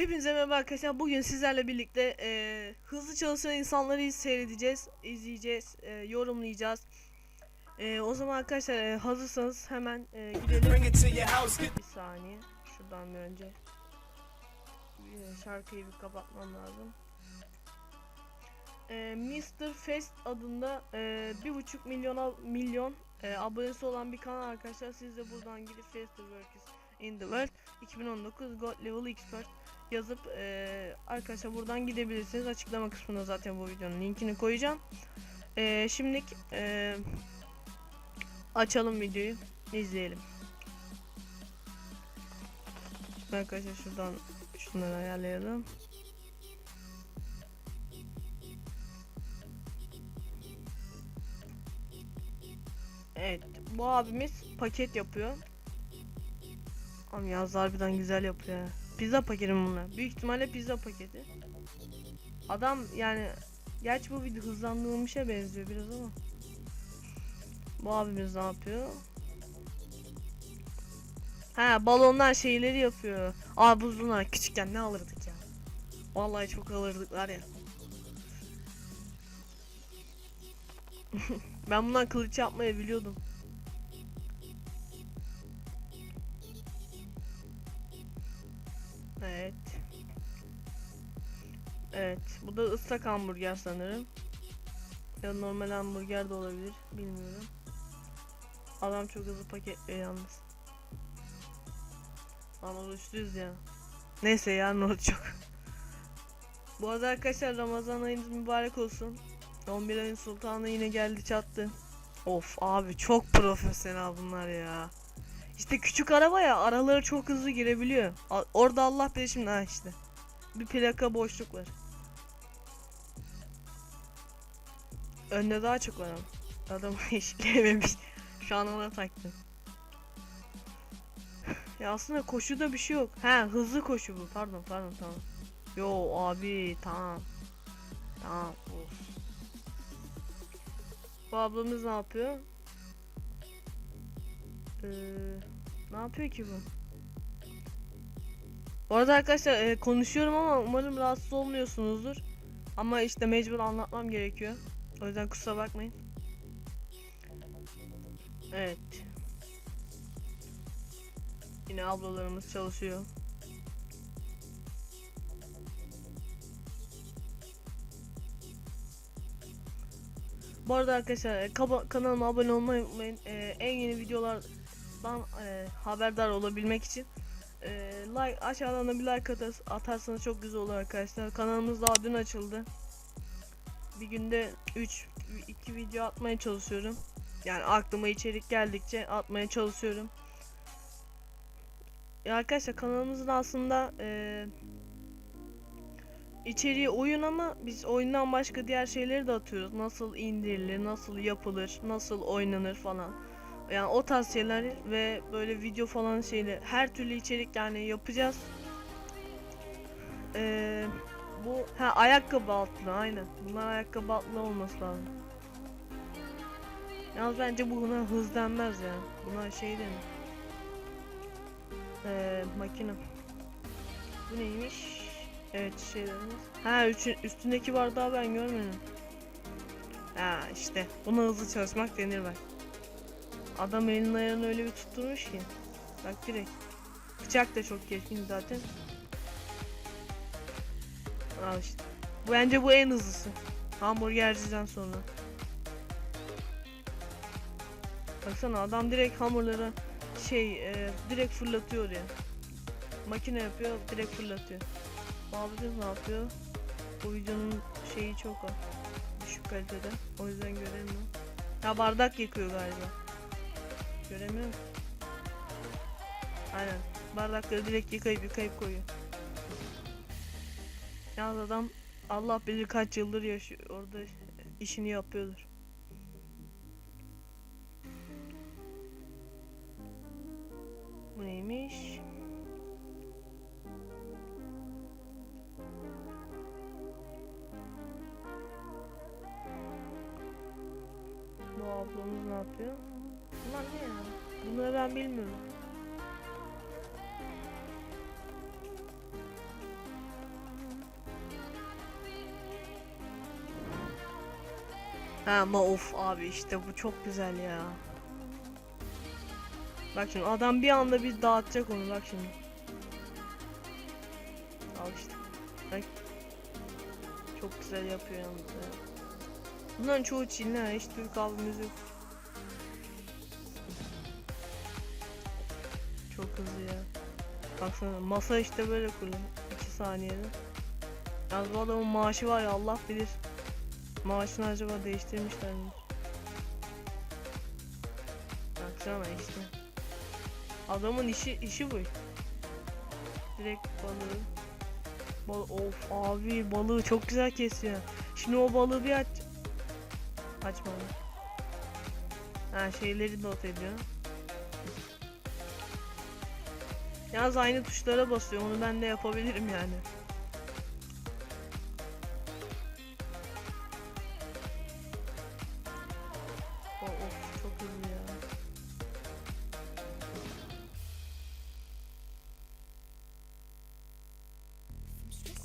Hepinize merhaba arkadaşlar. Bugün sizlerle birlikte e, hızlı çalışan insanları seyredeceğiz, izleyeceğiz, e, yorumlayacağız. E, o zaman arkadaşlar e, hazırsanız hemen e, gidelim. Bir saniye. Şuradan bir önce bir şarkıyı bir kapatmam lazım. E, Mr. Fest adında e, bir buçuk milyona milyon e, abonesi olan bir kanal arkadaşlar. Siz de buradan gidip Faster Workers in the World 2019 God Level Expert yazıp e, arkadaşlar buradan gidebilirsiniz. Açıklama kısmına zaten bu videonun linkini koyacağım. E, şimdilik e, açalım videoyu izleyelim. Şimdi arkadaşlar şuradan şunları ayarlayalım. Evet bu abimiz paket yapıyor. Ama yaz harbiden güzel yapıyor ya. Pizza paketi bunlar? Büyük ihtimalle pizza paketi. Adam yani Gerçi bu video hızlandırılmışa benziyor biraz ama. Bu abimiz ne yapıyor? Ha balonlar şeyleri yapıyor. Aa biz bunlar küçükken ne alırdık ya. Vallahi çok alırdıklar ya. ben bundan kılıç yapmayı biliyordum. Evet. Evet. Bu da ıslak hamburger sanırım. Ya normal hamburger de olabilir. Bilmiyorum. Adam çok hızlı paketliyor yalnız. Oruçluyuz ya. Neyse yarın oruç çok. Bu arada arkadaşlar Ramazan ayınız mübarek olsun. 11 ayın sultanı yine geldi çattı. Of abi çok profesyonel bunlar ya. İşte küçük araba ya araları çok hızlı girebiliyor. A- orada Allah bilir şimdi ha işte. Bir plaka boşluk var. Önde daha çok var ama. Adam eşitleyememiş. Şu an ona taktım. ya aslında koşuda bir şey yok. He hızlı koşu bu. Pardon pardon tamam. Yo abi tamam. Tamam. Of. Bu ablamız ne yapıyor? Ee, ne yapıyor ki bu? Bu arada arkadaşlar e, konuşuyorum ama umarım rahatsız olmuyorsunuzdur. Ama işte mecbur anlatmam gerekiyor. O yüzden kusura bakmayın. Evet. Yine ablalarımız çalışıyor. Bu arada arkadaşlar e, kanalıma abone olmayı unutmayın. E, en yeni videolardan e, haberdar olabilmek için e, like aşağıdan da bir like atas- atarsanız çok güzel olur arkadaşlar. Kanalımız daha dün açıldı. Bir günde 3 2 video atmaya çalışıyorum. Yani aklıma içerik geldikçe atmaya çalışıyorum. Ya arkadaşlar kanalımızın aslında e, içeriği oyun ama biz oyundan başka diğer şeyleri de atıyoruz. Nasıl indirilir, nasıl yapılır, nasıl oynanır falan. Yani o tarz şeyler ve böyle video falan şeyler her türlü içerik yani yapacağız. Ee, bu ha ayakkabı altlı aynen. Bunlar ayakkabı altlı olması lazım. Yalnız bence buna hız denmez ya. Buna şey denir. Ee, makine. Bu neymiş? Evet şeylerimiz. Ha üstündeki bardağı ben görmedim. Ha işte buna hızlı çalışmak denir bak. Adam elini ayarını öyle bir tutturmuş ki. Bak direkt. Bıçak da çok keskin zaten. Al işte. Bence bu en hızlısı. Hamburgerciden sonra. Baksana adam direkt hamurları şey e, direkt fırlatıyor ya. Makine yapıyor direkt fırlatıyor. Babacız ne yapıyor? Bu videonun şeyi çok var. Düşük kalitede. O yüzden göremiyorum. Ya bardak yıkıyor galiba. Göremiyorum. Aynen. Bardakları direkt yıkayıp yıkayıp koyuyor. Yalnız adam Allah bilir kaç yıldır yaşıyor orada işini yapıyordur. Bu neymiş? Bu ablamız ne yapıyor? Bunlar ne ya? Bunları ben bilmiyorum. Ama of abi işte bu çok güzel ya. Bak şimdi adam bir anda bir dağıtacak onu bak şimdi. Al işte. Bak. Çok güzel yapıyor yalnız ya. Bunların çoğu Çinli hiç Türk albümümüz yok. Baksana masa işte böyle kurulur. 2 saniyede. Yalnız bu adamın maaşı var ya Allah bilir. Maaşını acaba değiştirmişler mi? Baksana işte. Adamın işi işi bu. Direkt balığı. Bal of abi balığı çok güzel kesiyor. Şimdi o balığı bir aç. Açmadı. Ha şeyleri not ediyor. Yalnız aynı tuşlara basıyor. Onu ben de yapabilirim yani. O- Of çok hızlı ya.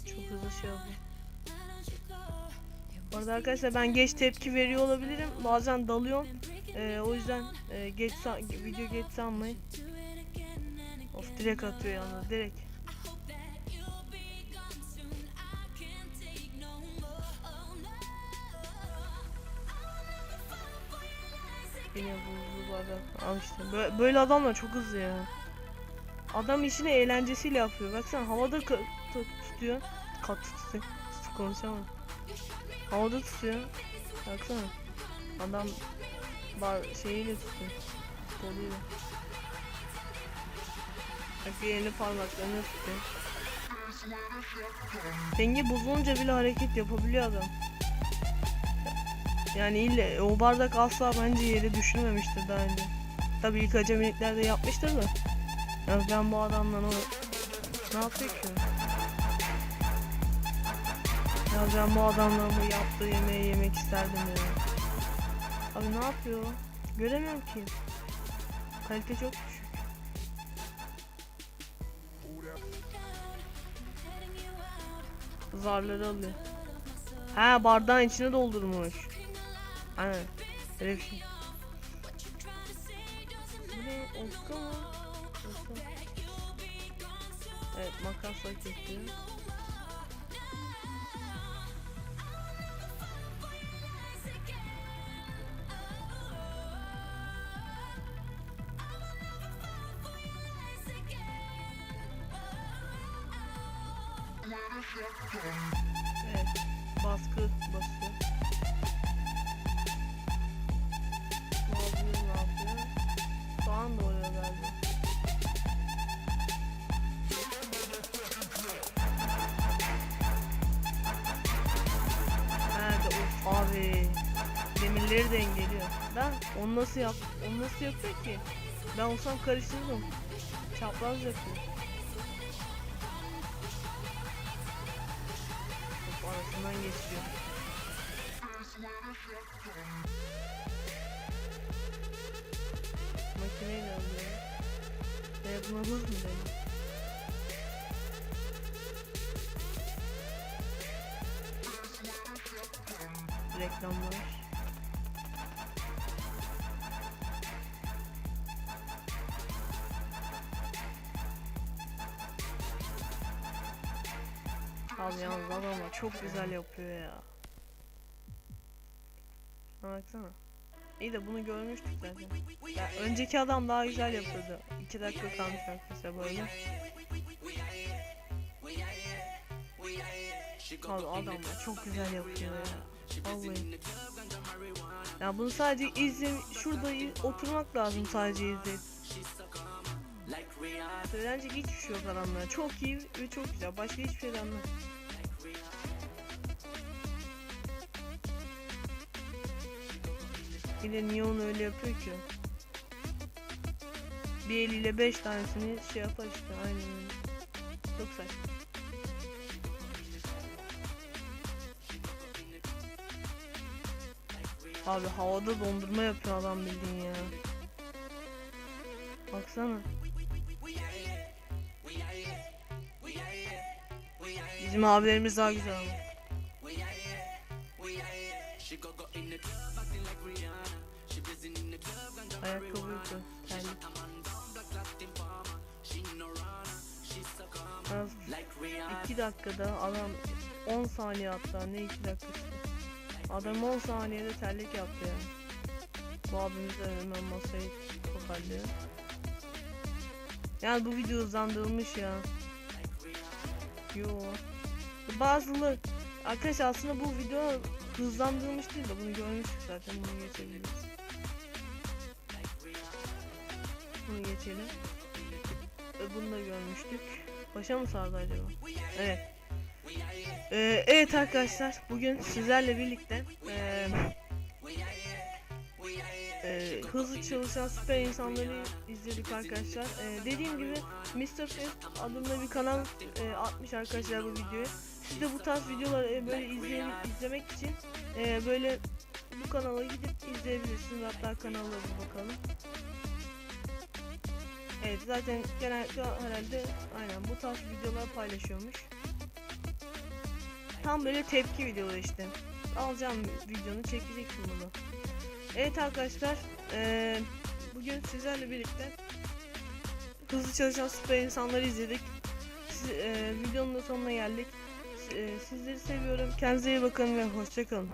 Çok hızlı şey arada arkadaşlar ben geç tepki veriyor olabilirim. Bazen dalıyorum. Ee, o yüzden e, geç video geç sanmayın. Of direkt atıyor yalnız direkt. Yine buzlu bardak. Al işte. Böyle, böyle adamlar çok hızlı ya. Adam işini eğlencesiyle yapıyor. Baksana havada tut- tutuyor. Kat tutuyor. Konuşamadım. Havada tutuyor. Baksana. Adam bar şeyiyle tutuyor. Koluyla. Elini parmaklarını tutuyor. Denge bozulunca bile hareket yapabiliyor adam. Yani ille o bardak asla bence yere düşürmemiştir daha önce. Tabii ilk acemiliklerde yapmıştır da. Ya ben bu adamla o ne yapıyor ki? Ya ben bu adamla bu yaptığı yemeği yemek isterdim ya. Abi ne yapıyor? Göremiyorum ki. Kalite çok düşük. Zarları alıyor. Ha bardağın içine doldurmuş. Aynen. Öyle şey. Ne? Oska mı? Evet. Baskı basıyor. Ne yapıyor ne yapıyor? Soğan doğruyor galiba. Nerede of abi. Demirleri dengeliyor. Ben onu nasıl yap onu nasıl yapıyor ki? Ben olsam karıştırırım. Çapraz yapıyor. Geçiyor. Makineyle alıyor. Ve buna hız mı denir? Reklamlar. Abi yalnız adamlar çok güzel yapıyor ya. Ha, Baksana. İyi de bunu görmüştük zaten. Ya önceki adam daha güzel yapıyordu. 2 dakika kalmış arkadaşlar böyle. Abi adamlar çok güzel yapıyor ya. Vallahi. Ya bunu sadece izle şurada oturmak lazım sadece izleyip. Söylenecek hiçbir şey yok adamlar. Çok iyi ve çok güzel. Başka hiçbir şey denmez. Bir de niye onu öyle yapıyor ki? Bir eliyle beş tanesini şey yapar işte aynen öyle. Çok saçma. Abi havada dondurma yapıyor adam bildiğin ya. Baksana. Bizim abilerimiz daha güzel ama. Ayakkabı yoktu. Az 2 dakikada adam 10 saniye hatta ne 2 dakikası. Adam 10 saniyede terlik yaptı yani. Bu abimiz de hemen masayı toparlıyor. Yani bu video uzandırılmış ya. Yo. Bazıları arkadaşlar aslında bu video hızlandırılmış değil de bunu görmüştük zaten bunu geçebiliriz. Bunu geçelim. E, bunu da görmüştük. Başa mı sardı acaba? Evet. Ee, evet arkadaşlar bugün sizlerle birlikte eee e, hızlı çalışan süper insanları izledik arkadaşlar. E, dediğim gibi Mr. Fest adında bir kanal e, atmış arkadaşlar bu videoyu. Siz de bu tarz videoları e, böyle izleyelim, izlemek için e, böyle bu kanala gidip izleyebilirsiniz. Hatta kanalına bir bakalım. Evet zaten genellikle herhalde aynen bu tarz videolar paylaşıyormuş. Tam böyle tepki videoları işte. Alacağım videonu çekeceksin bunu. Evet arkadaşlar eee, bugün sizlerle birlikte hızlı çalışan süper insanları izledik. Siz, eee, videonun da sonuna geldik. Eee, sizleri seviyorum. Kendinize iyi bakın ve hoşçakalın.